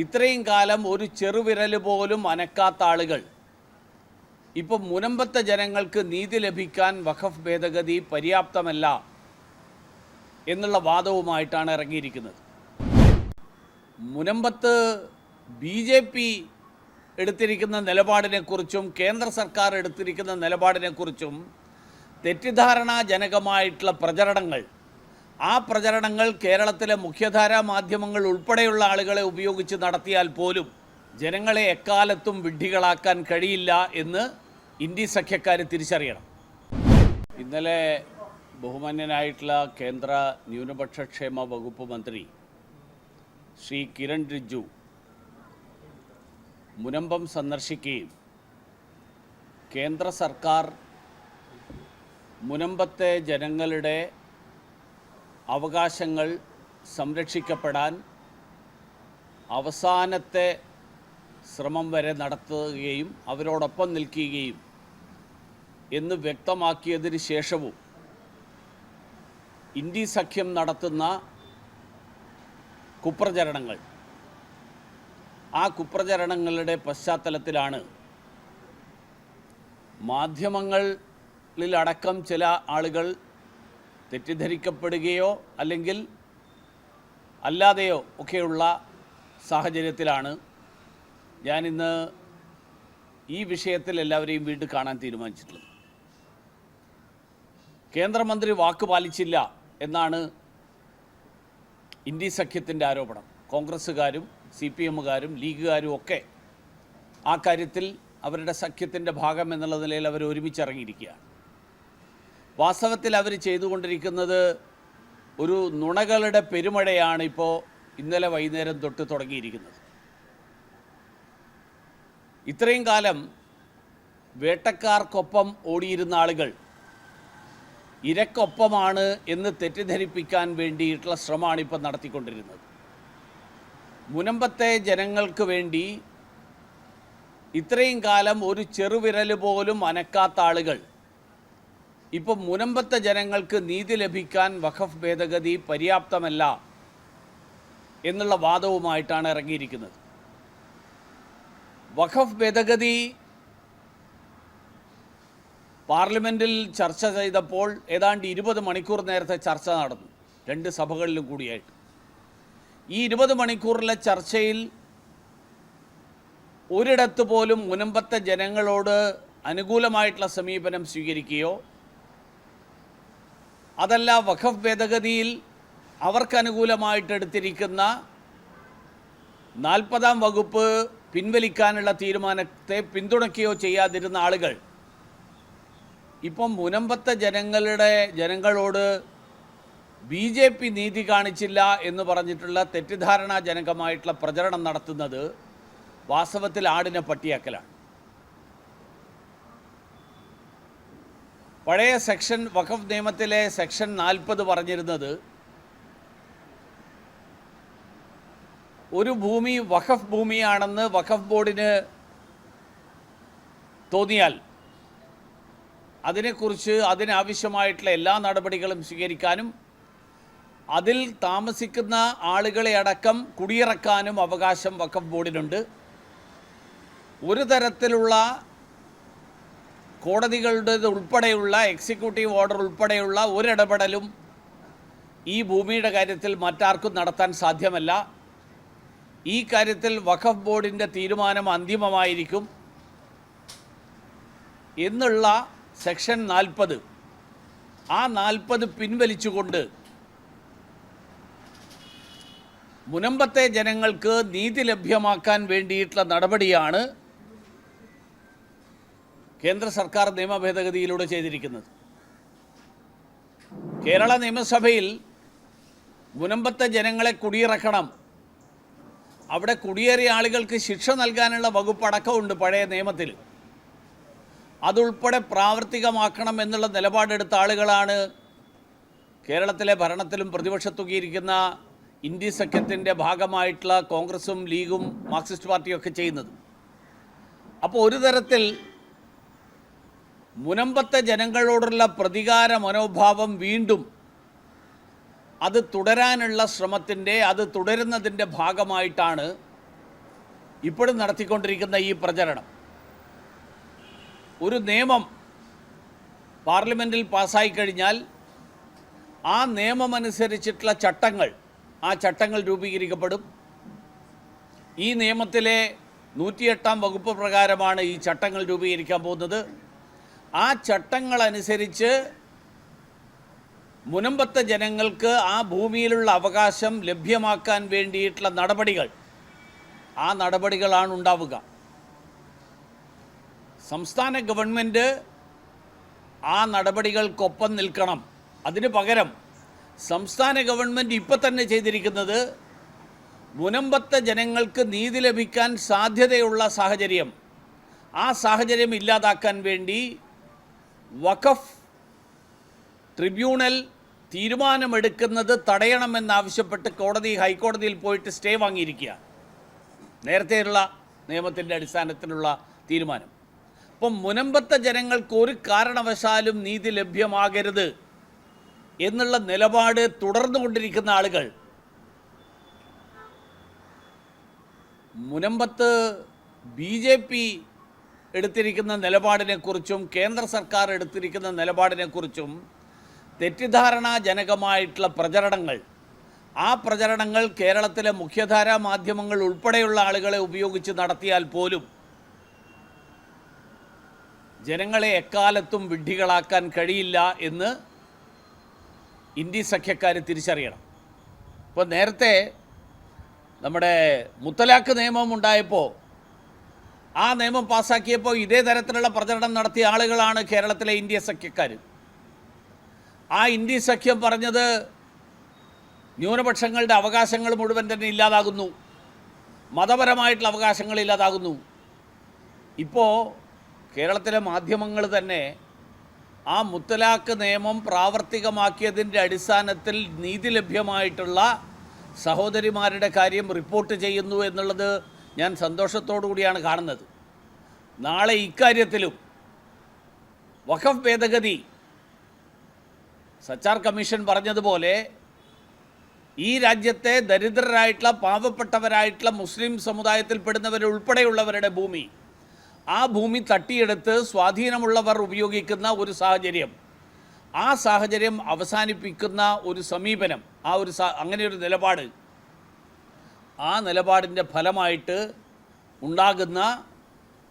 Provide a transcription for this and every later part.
ഇത്രയും കാലം ഒരു ചെറുവിരൽ പോലും അനക്കാത്ത ആളുകൾ. ഇപ്പം മുനമ്പത്തെ ജനങ്ങൾക്ക് നീതി ലഭിക്കാൻ വഖഫ് ഭേദഗതി പര്യാപ്തമല്ല എന്നുള്ള വാദവുമായിട്ടാണ് ഇറങ്ങിയിരിക്കുന്നത്. മുനമ്പത്ത് ബി ജെ പി എടുത്തിരിക്കുന്ന നിലപാടിനെക്കുറിച്ചും കേന്ദ്ര സർക്കാർ എടുത്തിരിക്കുന്ന നിലപാടിനെക്കുറിച്ചും തെറ്റിദ്ധാരണാജനകമായിട്ടുള്ള പ്രചരണങ്ങൾ ആ പ്രചരണങ്ങൾ കേരളത്തിലെ മുഖ്യധാരാ മാധ്യമങ്ങൾ ഉൾപ്പെടെയുള്ള ആളുകളെ ഉപയോഗിച്ച് നടത്തിയാൽ പോലും ജനങ്ങളെ എക്കാലത്തും വിഡ്ഢികളാക്കാൻ കഴിയില്ല എന്ന് ഇന്ത്യ സഖ്യക്കാർ തിരിച്ചറിയണം. ഇന്നലെ ബഹുമാന്യനായിട്ടുള്ള കേന്ദ്ര ന്യൂനപക്ഷ ക്ഷേമ വകുപ്പ് മന്ത്രി ശ്രീ കിരൺ റിജ്ജു മുനമ്പം സന്ദർശിക്കുകയും കേന്ദ്ര സർക്കാർ മുനമ്പത്തെ ജനങ്ങളുടെ അവകാശങ്ങൾ സംരക്ഷിക്കപ്പെടാൻ അവസാനത്തെ ശ്രമം വരെ നടത്തുകയും അവരോടൊപ്പം നിൽക്കുകയും എന്ന് വ്യക്തമാക്കിയതിന് ശേഷവും ഇന്ത്യ സഖ്യം നടത്തുന്ന കുപ്രചരണങ്ങൾ. ആ കുപ്രചരണങ്ങളുടെ പശ്ചാത്തലത്തിലാണ് മാധ്യമങ്ങളിലടക്കം ചില ആളുകൾ തെറ്റിദ്ധരിക്കപ്പെടുകയോ അല്ലെങ്കിൽ അല്ലാതെയോ ഒക്കെയുള്ള സാഹചര്യത്തിലാണ് ഞാനിന്ന് ഈ വിഷയത്തിൽ എല്ലാവരെയും വീണ്ടും കാണാൻ തീരുമാനിച്ചിട്ടുള്ളത്. കേന്ദ്രമന്ത്രി വാക്ക് പാലിച്ചില്ല എന്നാണ് ഇന്ത്യ സഖ്യത്തിന്റെ ആരോപണം. കോൺഗ്രസ്സുകാരും സി പി എമ്മുകാരും ലീഗുകാരും ഒക്കെ ആ കാര്യത്തിൽ അവരുടെ സഖ്യത്തിന്റെ ഭാഗം എന്നുള്ള നിലയിൽ അവർ ഒരുമിച്ചിറങ്ങിയിരിക്കുകയാണ്. വാസ്തവത്തിൽ അവർ ചെയ്തുകൊണ്ടിരിക്കുന്നത് ഒരു നുണകളുടെ പെരുമഴയാണ് ഇപ്പോൾ ഇന്നലെ വൈകുന്നേരം തൊട്ട് തുടങ്ങിയിരിക്കുന്നത്. ഇത്രയും കാലം വേട്ടക്കാർക്കൊപ്പം ഓടിയിരുന്ന ആളുകൾ ഇരക്കൊപ്പമാണ് എന്ന് തെറ്റിദ്ധരിപ്പിക്കാൻ വേണ്ടിയിട്ടുള്ള ശ്രമമാണ് ഇപ്പോൾ നടത്തിക്കൊണ്ടിരുന്നത്. മുനമ്പത്തെ ജനങ്ങൾക്ക് വേണ്ടി ഇത്രയും കാലം ഒരു ചെറുവിരൽ പോലും അനക്കാത്ത ആളുകൾ ഇപ്പം മുനമ്പത്തെ ജനങ്ങൾക്ക് നീതി ലഭിക്കാൻ വഖഫ് ഭേദഗതി പര്യാപ്തമല്ല എന്നുള്ള വാദവുമായിട്ടാണ് ഇറങ്ങിയിരിക്കുന്നത്. വഖഫ് ഭേദഗതി പാർലമെന്റിൽ ചർച്ച ചെയ്തപ്പോൾ ഏതാണ്ട് ഇരുപത് മണിക്കൂർ നേരത്തെ ചർച്ച നടന്നു. രണ്ട് സഭകളിലും കൂടിയായിട്ട്. ഈ ഇരുപത് മണിക്കൂറിലെ ചർച്ചയിൽ ഒരിടത്ത് പോലും മുനമ്പത്തെ ജനങ്ങളോട് അനുകൂലമായിട്ടുള്ള സമീപനം സ്വീകരിക്കുകയോ അതല്ല വഖഫ് ഭേദഗതിയിൽ അവർക്ക് അനുകൂലമായിട്ട് എടുത്തിരിക്കുന്ന നാൽപ്പതാം വകുപ്പ് പിൻവലിക്കാനുള്ള തീരുമാനത്തെ പിന്തുണയ്ക്കുകയോ ചെയ്യാതിരുന്ന ആളുകൾ. ഇപ്പം മുനമ്പത്തെ ജനങ്ങളുടെ ജനങ്ങളോട് ബി ജെ പി നീതി കാണിച്ചില്ല എന്ന് പറഞ്ഞിട്ടുള്ള തെറ്റിദ്ധാരണാജനകമായിട്ടുള്ള പ്രചരണം നടത്തുന്നത് വാസ്തവത്തിൽ ആടിനെ പട്ടിയാക്കലാണ്. പഴയ സെക്ഷൻ വഖഫ് നിയമത്തിലെ സെക്ഷൻ നാൽപ്പത് പറഞ്ഞിരുന്നത് ഒരു ഭൂമി വഖഫ് ഭൂമിയാണെന്ന് വഖഫ് ബോർഡിന് തോന്നിയാൽ അതിനെക്കുറിച്ച് അതിനാവശ്യമായിട്ടുള്ള എല്ലാ നടപടികളും സ്വീകരിക്കാനും അതിൽ താമസിക്കുന്ന ആളുകളെ അടക്കം കുടിയിറക്കാനും അവകാശം വഖഫ് ബോർഡിനുണ്ട്. ഒരു തരത്തിലുള്ള കോടതികളുടെ ഉൾപ്പെടെയുള്ള എക്സിക്യൂട്ടീവ് ഓർഡർ ഉൾപ്പെടെയുള്ള ഒരിടപെടലും ഈ ഭൂമിയുടെ കാര്യത്തിൽ മറ്റാർക്കും നടത്താൻ സാധ്യമല്ല. ഈ കാര്യത്തിൽ വഖഫ് ബോർഡിന്റെ തീരുമാനം അന്തിമമായിരിക്കും. എന്നുള്ള സെക്ഷൻ നാൽപ്പത് ആ നാൽപ്പത് പിൻവലിച്ചുകൊണ്ട് മുനമ്പത്തെ ജനങ്ങൾക്ക് നീതി ലഭ്യമാക്കാൻ വേണ്ടിയിട്ടുള്ള നടപടിയാണ് കേന്ദ്ര സർക്കാർ നിയമ ഭേദഗതിയിലൂടെ ചെയ്തിരിക്കുന്നത്. കേരള നിയമസഭയിൽ മുനമ്പത്തെ ജനങ്ങളെ കുടിയിറക്കണം. അവിടെ കുടിയേറിയ ആളുകൾക്ക് ശിക്ഷ നൽകാനുള്ള വകുപ്പ് അടക്കമുണ്ട് പഴയ നിയമത്തിൽ. അതുൾപ്പെടെ പ്രാവർത്തികമാക്കണം എന്നുള്ള നിലപാടെടുത്ത ആളുകളാണ് കേരളത്തിലെ ഭരണത്തിലും പ്രതിപക്ഷത്തുകയിരിക്കുന്ന ഇന്ത്യ സഖ്യത്തിന്റെ ഭാഗമായിട്ടുള്ള കോൺഗ്രസും ലീഗും മാർക്സിസ്റ്റ് പാർട്ടിയും ഒക്കെ ചെയ്യുന്നത്. അപ്പോൾ ഒരു തരത്തിൽ മുനമ്പത്തെ ജനങ്ങളോടുള്ള പ്രതികാര മനോഭാവം വീണ്ടും അത് തുടരാനുള്ള ശ്രമത്തിന്റെ അത് തുടരുന്നതിന്റെ ഭാഗമായിട്ടാണ് ഇപ്പോഴും നടത്തിക്കൊണ്ടിരിക്കുന്ന ഈ പ്രചരണം. ഒരു നിയമം പാർലമെന്റിൽ പാസ്സായി കഴിഞ്ഞാൽ ആ നിയമമനുസരിച്ചിട്ടുള്ള ചട്ടങ്ങൾ ആ ചട്ടങ്ങൾ രൂപീകരിക്കപ്പെടും. ഈ നിയമത്തിലെ നൂറ്റിയെട്ടാം വകുപ്പ് പ്രകാരമാണ് ഈ ചട്ടങ്ങൾ രൂപീകരിക്കാൻ പോകുന്നത്. ആ ചട്ടങ്ങൾ അനുസരിച്ച് മുനമ്പത്തെ ജനങ്ങൾക്ക് ആ ഭൂമിയിലുള്ള അവകാശം ലഭ്യമാക്കാൻ വേണ്ടിയിട്ടുള്ള നടപടികൾ. ആ നടപടികളാണ് ഉണ്ടാവുക. സംസ്ഥാന ഗവൺമെന്റ് ആ നടപടികൾക്കൊപ്പം നിൽക്കണം. അതിന് പകരം സംസ്ഥാന ഗവൺമെന്റ് ഇപ്പം തന്നെ ചെയ്തിരിക്കുന്നത് മുനമ്പത്തെ ജനങ്ങൾക്ക് നീതി ലഭിക്കാൻ സാധ്യതയുള്ള സാഹചര്യം. ആ സാഹചര്യം ഇല്ലാതാക്കാൻ വേണ്ടി വഖഫ് ട്രിബ്യൂണൽ തീരുമാനമെടുക്കുന്നത് തടയണമെന്നാവശ്യപ്പെട്ട് കോടതി ഹൈക്കോടതിയിൽ പോയിട്ട് സ്റ്റേ വാങ്ങിയിരിക്കുക. നേരത്തെയുള്ള നിയമത്തിന്റെ അടിസ്ഥാനത്തിലുള്ള തീരുമാനം. അപ്പം മുനമ്പത്തെ ജനങ്ങൾക്ക് ഒരു കാരണവശാലും നീതി ലഭ്യമാകരുത് എന്നുള്ള നിലപാട് തുടർന്നുകൊണ്ടിരിക്കുന്ന ആളുകൾ മുനമ്പത്ത് ബി ജെ പി എടുത്തിരിക്കുന്ന നിലപാടിനെക്കുറിച്ചും കേന്ദ്ര സർക്കാർ എടുത്തിരിക്കുന്ന നിലപാടിനെക്കുറിച്ചും തെറ്റിദ്ധാരണാജനകമായിട്ടുള്ള പ്രചരണങ്ങൾ ആ പ്രചരണങ്ങൾ കേരളത്തിലെ മുഖ്യധാരാ മാധ്യമങ്ങൾ ഉൾപ്പെടെയുള്ള ആളുകളെ ഉപയോഗിച്ച് നടത്തിയാൽ പോലും ജനങ്ങളെ എക്കാലത്തും വിഡ്ഢികളാക്കാൻ കഴിയില്ല എന്ന് ഇന്ത്യ സഖ്യക്കാർ തിരിച്ചറിയണം. ഇപ്പോൾ നേരത്തെ നമ്മുടെ മുത്തലാഖ് നിയമം ഉണ്ടായപ്പോൾ ആ നിയമം പാസ്സാക്കിയപ്പോൾ ഇതേ തരത്തിലുള്ള പ്രചരണം നടത്തിയ ആളുകളാണ് കേരളത്തിലെ ഇന്ത്യ സഖ്യക്കാർ ആ ഇന്ത്യ സഖ്യം പറഞ്ഞത് ന്യൂനപക്ഷങ്ങളുടെ അവകാശങ്ങൾ മുഴുവൻ തന്നെ ഇല്ലാതാകുന്നു. മതപരമായിട്ടുള്ള അവകാശങ്ങൾ ഇല്ലാതാകുന്നു. ഇപ്പോൾ കേരളത്തിലെ മാധ്യമങ്ങൾ തന്നെ ആ മുത്തലാഖ് നിയമം പ്രാവർത്തികമാക്കിയതിന്റെ അടിസ്ഥാനത്തിൽ നീതി ലഭ്യമായിട്ടുള്ള സഹോദരിമാരുടെ കാര്യം റിപ്പോർട്ട് ചെയ്യുന്നു എന്നുള്ളത് ഞാൻ സന്തോഷത്തോടു കൂടിയാണ് കാണുന്നത്. നാളെ ഇക്കാര്യത്തിലും വഖഫ് ഭേദഗതി സച്ചാർ കമ്മീഷൻ പറഞ്ഞതുപോലെ ഈ രാജ്യത്തെ ദരിദ്രരായിട്ടുള്ള പാവപ്പെട്ടവരായിട്ടുള്ള മുസ്ലിം സമുദായത്തിൽപ്പെടുന്നവരുൾപ്പെടെയുള്ളവരുടെ ഭൂമി ആ ഭൂമി തട്ടിയെടുത്ത് സ്വാധീനമുള്ളവർ ഉപയോഗിക്കുന്ന ഒരു സാഹചര്യം ആ സാഹചര്യം അവസാനിപ്പിക്കുന്ന ഒരു സമീപനം ആ ഒരു അങ്ങനെ ഒരു നിലപാട് ആ നിലപാടിന്റെ ഫലമായിട്ട് ഉണ്ടാകുന്ന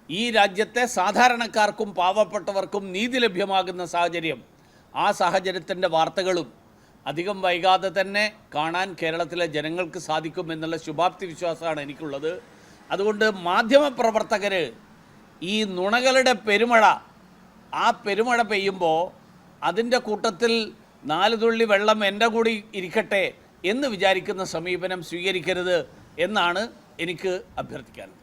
ഈ രാജ്യത്തെ സാധാരണക്കാർക്കും പാവപ്പെട്ടവർക്കും നീതി ലഭ്യമാകുന്ന സാഹചര്യം ആ സാഹചര്യത്തിന്റെ വാർത്തകളും അധികം വൈകാതെ തന്നെ കാണാൻ കേരളത്തിലെ ജനങ്ങൾക്ക് സാധിക്കുമെന്നുള്ള ശുഭാപ്തി വിശ്വാസമാണ് എനിക്കുള്ളത്. അതുകൊണ്ട് മാധ്യമപ്രവർത്തകർ ഈ നുണകളുടെ പെരുമഴ ആ പെരുമഴ പെയ്യുമ്പോൾ അതിന്റെ കൂട്ടത്തിൽ നാല് തുള്ളി വെള്ളം എന്റെ കൂടി ഇരിക്കട്ടെ എന്ന് വിചാരിക്കുന്ന സമീപനം സ്വീകരിക്കരുത് എന്നാണ് എനിക്ക് അഭ്യർത്ഥിക്കാനുള്ളത്.